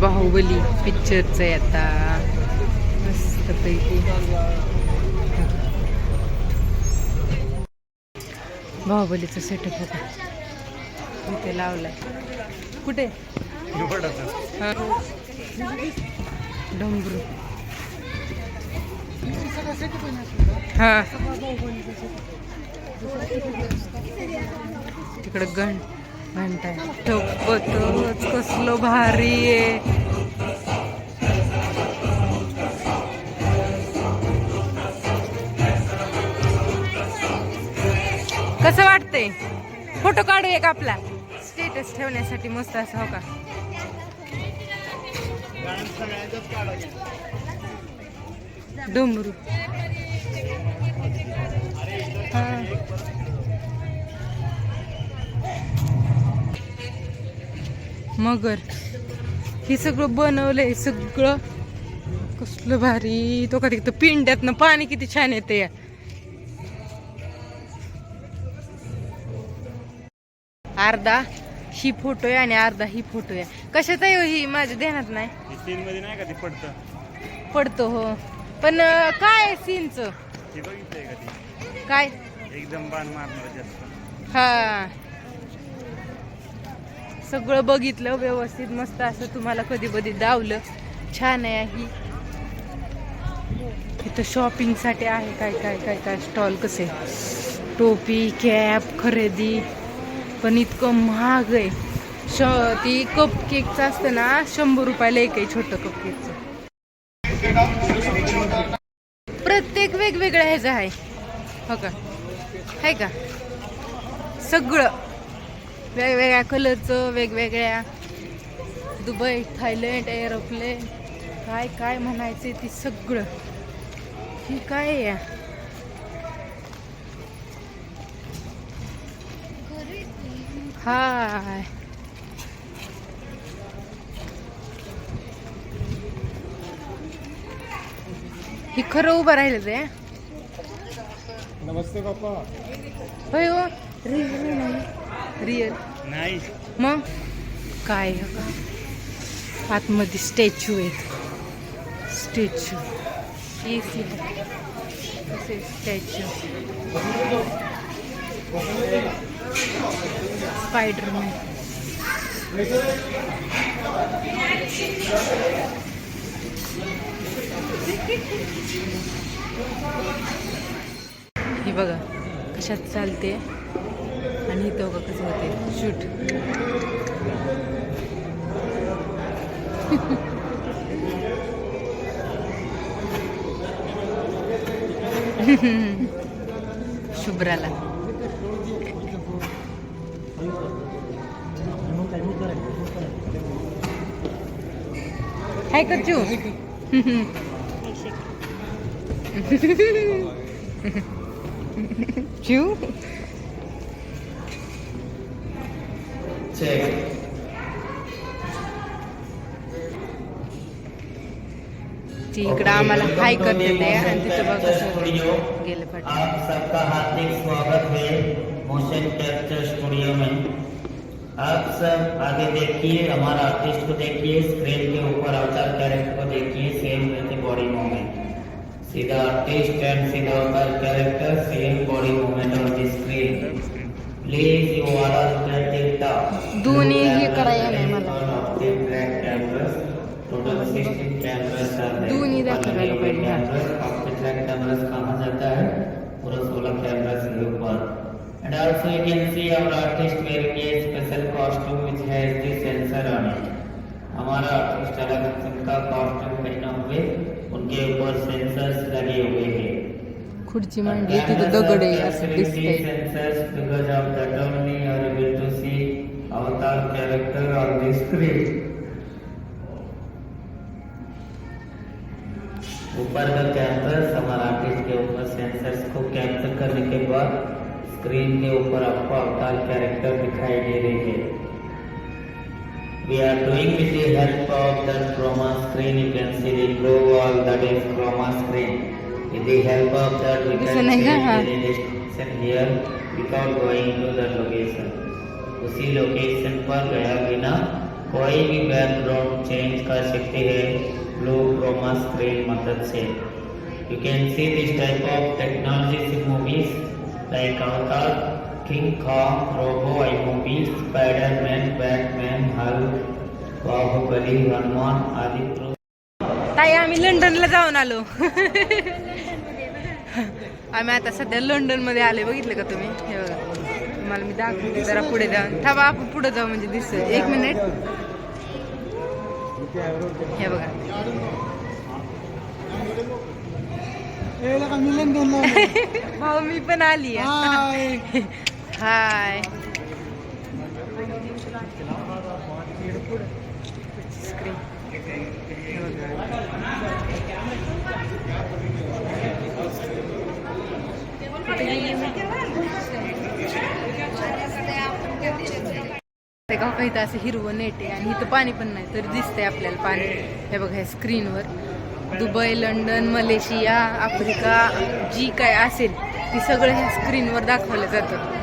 बाहुबली पिक्चरचं आहे आता. मस्तपैकी. बाहुबलीचं सेटअप होता. इथे लावलाय कुठे? डोंगरू. हा. तिकडं गण. म्हणताय. आहे ठोकतच कसलं भारी आहे. कसं वाटतंय? फोटो काढू एक आपला. स्टेटस ठेवण्यासाठी मस्त असं हो का? डोंबरू. मगर हे सगळं बनवलंय सगळं. कसलं भारी. तो का तिथं पिंड्यातनं पाणी किती छान येते या अर्धा ही फोटो आहे आणि अर्धा ही फोटो आहे. कशात आहे हो ही? माझ्या ध्यानात नाही. सीन मध्ये नाही का? ते पडतं. पडतो हो. पण काय सीनच काय? एकदम बाण मारणार जास्त. हा. सगळं बघितलं व्यवस्थित मस्त असं तुम्हाला कधी कधी दावलं. छान आहे ही. इथं शॉपिंगसाठी आहे काय काय काय काय स्टॉल कसे? टोपी कॅप खरेदी. पण इतकं महाग आहे. श ती कप केकचं असतं ना शंभर रुपयाला एक आहे छोटं कप केकचं प्रत्येक वेगवेगळ्या ह्याचं आहे. हो का? आहे का? सगळं. वेगवेगळ्या कलरचं वेगवेगळ्या दुबई थायलंड एरोप्लेन काय काय म्हणायचे ते सगळं. ही काय आहे या? हाय. ही खरं उभं राहिलं ते नमस्ते बाप्पा. हो. नाही रिअल नाही मग? काय? आतमध्ये स्टॅच्यू आहेत. Statue A C statue Spiderman हे बघा कशात चालते? आणि इथं बघा कसं होते शूट शुभ्राला. हाय कच्चू. चू ती इकडं आम्हाला हाय करते ते आणि तिथं बघा कसं गेलं पाठी आप सबका हार्दिक स्वागत है मोशन कैप्चर स्टूडियो में। आप सब आगे देखिए हमारा आर्टिस्ट को देखिए स्क्रीन के ऊपर अवतार कैरेक्टर को देखिए सेम रहते बॉडी मूवमेंट सीधा आर्टिस्ट एंड सीधा अवतार कैरेक्टर दोन्हीही करायला नाही मला. टोटल दूनी कैमरास ट्रैक कैमरास कहा जाता है हमारा आर्टिस्ट अलग किस्म का कॉस्ट्यूम पहना हुए उनके ऊपर सेंसर्स लगे हुए हैं। खुर्ची मंडी तो दगड़े display sensors because of on ऊपर का कैमरा हमारा आर्टिस्ट के ऊपर सेंसर्स को कैप्चर करने के बाद स्क्रीन के ऊपर आपको अवतार कैरेक्टर दिखाई दे रही है We are doing with the help of the chroma screen. You can see the glow wall that is chroma screen. With the help of that, we can got- the destination here without going to the location. उसी location पर गया बिना कोई भी background change कर सकते हैं blue chroma screen मदद से। You can see this type of technologies in movies like Avatar King Kong Robo I movie Spiderman Batman Hulk Baahubali Hanuman आदि ताई आम्ही लंडनला जाऊन आलो. आम्ही आता सध्या लंडनमध्ये आले बघितलं का तुम्ही? हे बघा. तुम्हाला मी दाखवते जरा पुढे जाऊन थांबा आपण पुढे जाऊ म्हणजे दिसत एक मिनिट. हे बघा. भाऊ मी पण आली हाय. ते असं हिरवं नेट आहे आणि इथं पाणी पण नाही तरी दिसतंय आपल्याला पाणी. हे बघा ह्या स्क्रीनवर. दुबई लंडन मलेशिया आफ्रिका जी काय असेल ती सगळं ह्या स्क्रीनवर दाखवलं जातं.